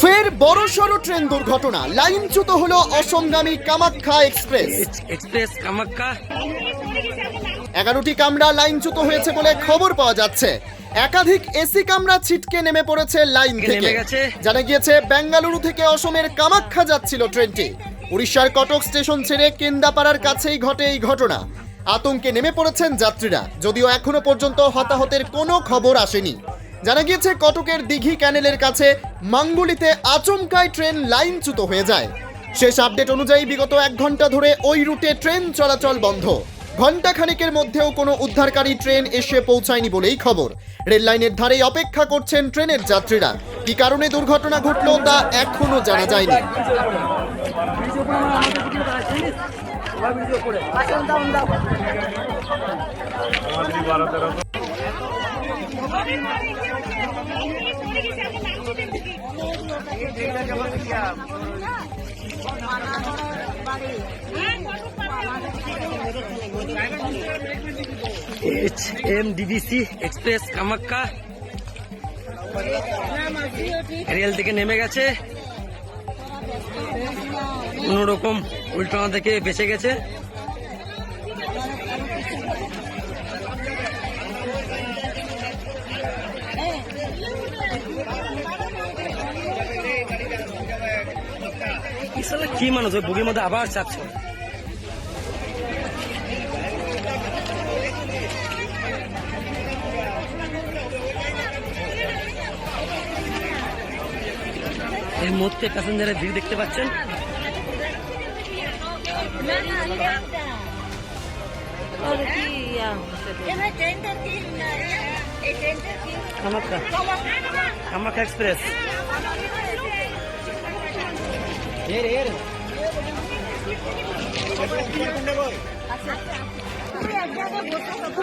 ফের বড়সড় ট্রেন দুর্ঘটনা। লাইনচ্যুত হলো অসমগামী কামাখ্যা এক্সপ্রেস। এক্সপ্রেস কামাক্কা এগারোটি কামরা লাইনচ্যুত হয়েছে বলে খবর পাওয়া যাচ্ছে। একাধিক এসি কামরা ছিটকে নেমে পড়েছে লাইন থেকে। জানা গিয়েছে বেঙ্গালুরু থেকে অসমের কামাখ্যা যাচ্ছিল ট্রেনটি। উড়িষ্যার কটক স্টেশন ছেড়ে কেন্দাপাড়ার কাছেই ঘটে এই ঘটনা। আতঙ্কে নেমে পড়েছেন যাত্রীরা। যদিও এখনও পর্যন্ত হতাহতের কোনো খবর আসেনি। জানা গিয়েছে, কটকের দিঘি ক্যানেলের কাছে মাঙ্গুলিতে আচমকায় ট্রেন লাইনচ্যুত হয়ে যায়। শেষ আপডেট অনুযায়ী বিগত এক ঘণ্টা ধরে ওই রুটে ট্রেন চলাচল বন্ধ। ঘণ্টা খানিকের মধ্যেও কোনো উদ্ধারকারী ট্রেন এসে পৌঁছায়নি বলেই খবর। রেল লাইনের ধারেই অপেক্ষা করছেন ট্রেনের যাত্রীরা। কি কারণে দুর্ঘটনা ঘটলো তা এখনও জানা যায়নি। H M DDC express Kamakhya rail থেকে নেমে গেছে। কোন রকম উল্টানা থেকে বেঁচে গেছে। কি মানুষ ওই বুগির মধ্যে আবার চাপছে? এই মুহূর্তে প্যাসেঞ্জারের ভিড় দেখতে পাচ্ছেন? কামাখ্যা কামাখ্যা এক্সপ্রেস। ఏరు ఏరు